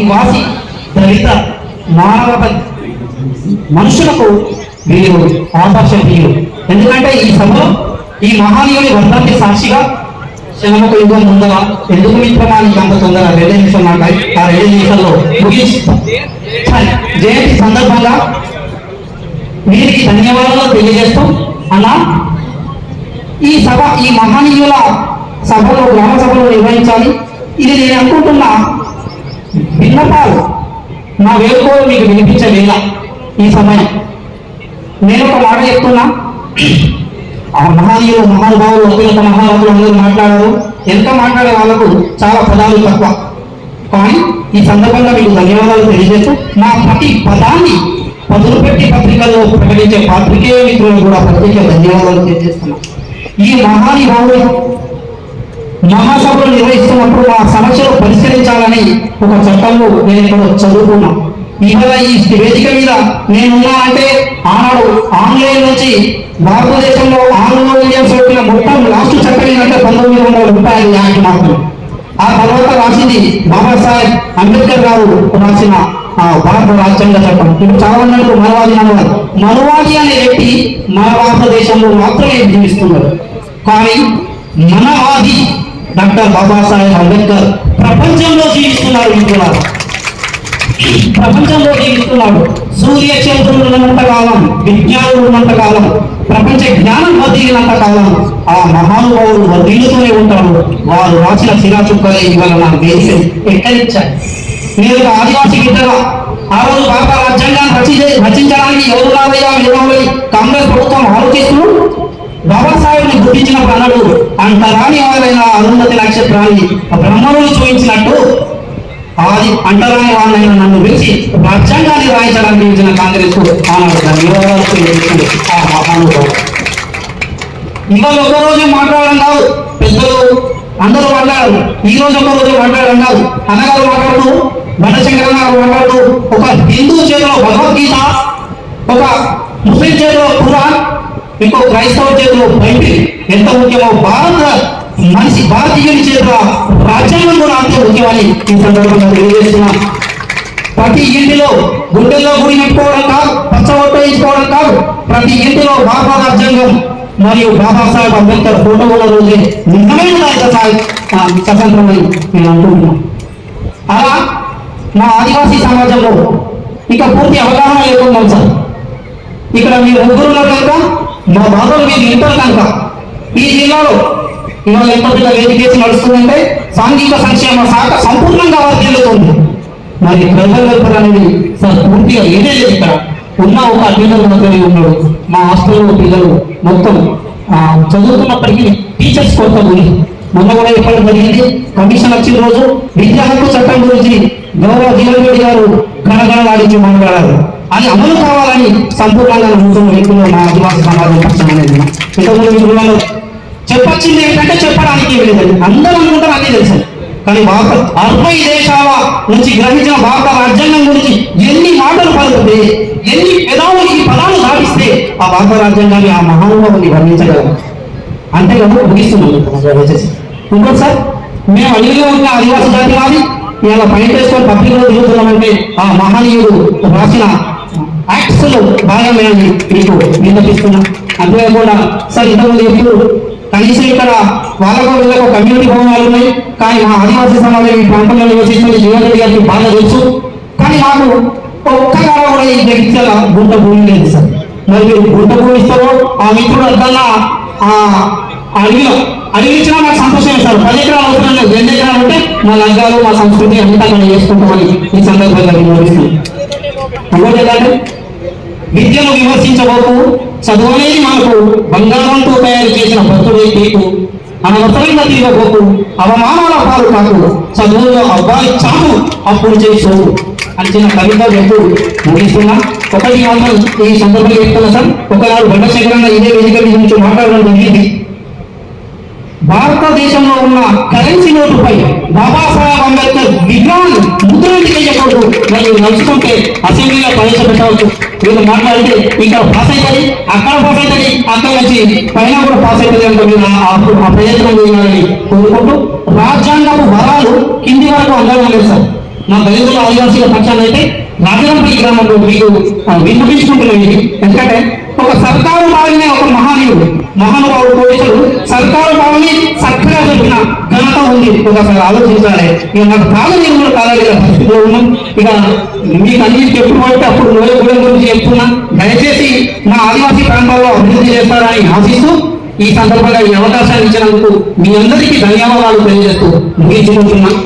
ఆదివాసి దళిత మానవ మనుషులకు వీరు ఆదర్శనీయులు ఎందుకంటే ఈ సభలో ఈ మహానీయుని వర్ధానికి సాక్షిగా శ్రమకు యుగం ముందర ఎందుకు మిత్రమానికి అంత తొందర రెండు నిమిషాలు మాట్లాడి. ఆ రెండు నిమిషాల్లో ముగిస్తాం. జయంతి సందర్భంగా వీరికి ధన్యవాదాలు తెలియజేస్తూ అన్నా ఈ సభ ఈ మహానీయుల సభలో గ్రామ సభలో నిర్వహించాలి. ఇది నేను అనుకుంటున్నా విన్నపాలు నా వేడుకోలు మీకు వినిపించలేదా ఈ సమయం. నేను ఒక మాట చెప్తున్నా. ఆ మహనీయులు మహానుభావులు అత్యున్నత మహారాజులు అందరూ మాట్లాడారు. ఎంత మాట్లాడే వాళ్ళకు చాలా పదాలు తక్కువ. కానీ ఈ సందర్భంగా మీకు ధన్యవాదాలు తెలియజేస్తూ నా ప్రతి పదాన్ని పదులు పెట్టి పత్రికల్లో ప్రకటించే పాత్రికేయ మిత్రులను కూడా ప్రత్యేక ధన్యవాదాలు తెలియజేస్తున్నాను ఈ మహానుభావులు మహాసభలు నిర్వహిస్తున్నప్పుడు ఆ సమస్యలు పరిష్కరించాలని ఒక చట్టంలో నేను ఇక్కడ చదువుకున్నా ఇవాళ ఈ వేదిక మీద నేనున్నా అంటే ఆనాడు ఆంగ్లేయుల నుంచి భారతదేశంలో ఆంగ్లో ఇండియన్స్ పెట్టిన మొత్తం లాస్ట్ చట్టం ఏంటంటే పంతొమ్మిది వందల ముప్పై ఐదు యాక్ట్ మాత్రం ఆ తర్వాత రాసింది బాబాసాహెబ్ అంబేద్కర్ గారు రాసిన ఆ భారత రాజ్యాంగ చట్టం. ఇప్పుడు చాలా మంది మనవాది అనేవారు మనవాది అనే వ్యక్తి మన భారతదేశంలో మాత్రమే జీవిస్తున్నారు. కానీ మనవాది డాక్టర్ బాబాసాహెబ్ అంబేద్కర్ ప్రపంచంలో జీవిస్తున్నారు మిత్రులారా ప్రపంచంలో జీవిస్తున్నాడు. సూర్య చంద్రులు ఉన్నంత కాలం విజ్ఞానులు ఉన్నంత కాలం ప్రపంచ జ్ఞానం వర్ధిల్లినంత కాలం ఆ మహానుభావులు వర్ధిల్లుతూనే ఉంటారు వారు రాసిన శిలా చుక్కలే ఇవాళ నాకు దేశం ఎక్కడిచ్చారు? నేను ఒక ఆదివాసి గిడ్డగా ఆ రోజు బాబా రాజ్యాంగాన్ని రచించే రచించడానికి ఎవరు రావయ్యా కాంగ్రెస్ ప్రభుత్వం ఆలోచిస్తూ బాబాసాహెబ్ని గుర్తించిన ప్రణడు అంటరాని వారైన అరుంధతి నక్షత్రాన్ని బ్రహ్మను చూపించినట్టు ఆది అంటరాని వాళ్ళైన నన్ను పిలిచి రాజ్యాంగాన్ని రాయించడానికి ఇచ్చిన కాంగ్రెస్కు ఆనాడు ధన్యవాదాలు ఆ మహానుభావుడు. ఇవాళ ఒక రోజు మాట్లాడడం కాదు పెద్దలు అందరూ మాట్లాడారు. ఈ రోజు ఒక రోజు మాట్లాడడం కాదు. అన్నగారు మాట్లాడుతూ బండశంకర గారు మాట్లాడుతూ ఒక హిందూ చేతిలో భగవద్గీత ఒక ముస్లిం చేతిలో ఖురాన్ ఇంకో క్రైస్తవ చేతిలో బైబిల్ ఎంత ముఖ్యమో భారత మనిషి భారతీయుని చేత రాజ్యాంగం కూడా అంతే ముఖ్యమని ఈ సందర్భంగా తెలియజేస్తున్నా. ప్రతి ఇంటిలో గుండెల్లో గుడి పెట్టుకోవడం కాదు పచ్చబొట్ట కాదు ప్రతి ఇంటిలో బాబా రాజ్యాంగం మరియు బాబాసాహెబ్ అంబేద్కర్ ఫోటో కూడా రోజే నిజమైన రాజ్య సాయి స్వతంత్రమని నేను అంటున్నాను అలా మా ఆదివాసీ సమాజంలో ఇక పూర్తి అవగాహన లేకుండా సార్ ఇక్కడ మీరు ముగ్గురు కనుక మా బాధలు మీరు వింటారు కనుక ఈ జిల్లాలో ఇవాళ ఎంత పెద్ద వేదికేసి నడుస్తుందంటే సాంఘిక సంక్షేమ శాఖ సంపూర్ణంగా వర్ధిల్లుతుంది. మరి ప్రజల అనేది సార్ పూర్తిగా ఏదే లేదు ఇక్కడ. ఉన్న ఒక టీచర్ మాత్రమే ఉన్నాడు. మా హాస్టల్లో పిల్లలు మొత్తం చదువుతున్నప్పటికీ టీచర్స్ కొత్త ఉంది. మొన్న కూడా చెప్పడం జరిగింది. కమిషన్ వచ్చిన రోజు విద్యా హక్కు చట్టం గురించి గౌరవ జీవన్ రెడ్డి గారు గణగణలాడించి మాట్లాడారు. అది అమలు కావాలని సంపూర్ణంగా నమ్ముతున్న వ్యక్తులు మా ఆదివాసీ సమాజం పక్షం అనేది ఇంతకుముందు మిత్రులలో చెప్పొచ్చింది ఏంటంటే చెప్పడానికి లేదండి అందరూ అనుకుంటారు అన్నీ తెలుసు. కానీ భారత అరవై దేశాల నుంచి గ్రహించిన భారత రాజ్యాంగం గురించి ఎన్ని మాటలు పలుకుతే ఎన్ని పెదాలు ఈ పదాలు సాధిస్తే ఆ భారత రాజ్యాంగాన్ని ఆ మహానుభావుని వర్ణించగలరు. అంతేకాదు ముగిస్తున్నాం ఇంకోటి సార్ మేము అడిగిలో ఉన్న ఆదివాసీ జాతివాది ఇలా పైన చేసుకొని పత్రికలో తిరుగుతున్నామంటే ఆ మహనీయుడు రాసిన యాక్ట్స్లో భాగమేనని మీకు విన్నపిస్తున్నా కూడా సార్ ఇంతకుముందు ఎప్పుడు కనీసం ఇక్కడ వాళ్ళకు వీళ్ళకు కమ్యూనిటీ భవనాలు ఉన్నాయి. కానీ మా ఆదివాసీ సమాజం ఈ ప్రాంతంలో నివసిస్తున్న జీవన్ గారికి బాధ తెలుసు. కానీ మాకు ఒక్క కాడ కూడా ఈ జగిత్యాల గుంట భూమి లేదు సార్. మరి మీరు గుంట భూమి ఇస్తారో ఆ మిత్రుడు అర్థంగా ఆ అడిగిన అడిగించినా నాకు సంతోషం సార్. పది ఎకరాలు అవసరం లేదు. రెండు ఎకరాలు ఉంటే మా లంగాలు మా సంస్కృతి అంతా మనం చేసుకుంటామని ఈ సందర్భంగా నేను వివరిస్తున్నాను ఇంకోటి ఏంటంటే విద్యను విమర్శించబోకు చదువు అనేది మనకు బంగారంతో తయారు చేసిన భక్తుడే తీకు అనవసరంగా తీరబోకు అవమానాల పాలు కాకు చదువులో అబ్బాయి చాలు అప్పుడు చేసు అని చిన్న కవిత చెప్తూ ముగిస్తున్నా. ఒకటి మాత్రం ఈ సందర్భంగా చెప్తున్నా సార్ ఒకనాడు బండశేఖరంగా ఇదే వేదిక నుంచి మాట్లాడడం భారతదేశంలో ఉన్న కరెన్సీ నోటుపై బాబాసాహెబ్ అంబేద్కర్ విగ్రహాన్ని ముద్రలు చేయకూడదు మరియు నడుచుకుంటే అసెంబ్లీలో ప్రవేశపెట్టవచ్చు మీరు మాట్లాడితే ఇక్కడ పాస్ అవుతుంది అక్కడ పాస్ అవుతుంది అక్కడ నుంచి పైన కూడా పాస్ అవుతుంది అంటే మీరు ఆ- ప్రయత్నం చేయాలని కోరుకుంటూ రాజ్యాంగపు వరాలు కింది వరకు అందడం లేదు సార్. మా దళితుల ఆదివాసీల పక్షాన్ని అయితే రాజరంపల్లి గ్రామంలో మీకు ఆ, విన్నపించుకుంటున్నాయి ఎందుకంటే ఒక సర్కారు బావినే ఒక మహానీయుడు మహానుభావుడు పోలీసులు సర్కారు భావని చక్కగా చెప్పిన ఘనత ఉంది. ఒకసారి ఆలోచించాలి. ఇక నాకు తాళ నిర్మూలన కాలేజీల పరిస్థితిలో ఉన్నాం ఇక మీకు అన్ని ఎప్పుడు పడితే అప్పుడు నోయగూడెం గురించి చెప్తున్నా. దయచేసి మా ఆదివాసీ ప్రాంతాల్లో అభివృద్ధి చేస్తారని ఆశిస్తూ ఈ సందర్భంగా ఈ అవకాశాన్ని ఇచ్చినందుకు మీ అందరికీ ధన్యవాదాలు తెలియజేస్తూ ముగించుకుంటున్నాం.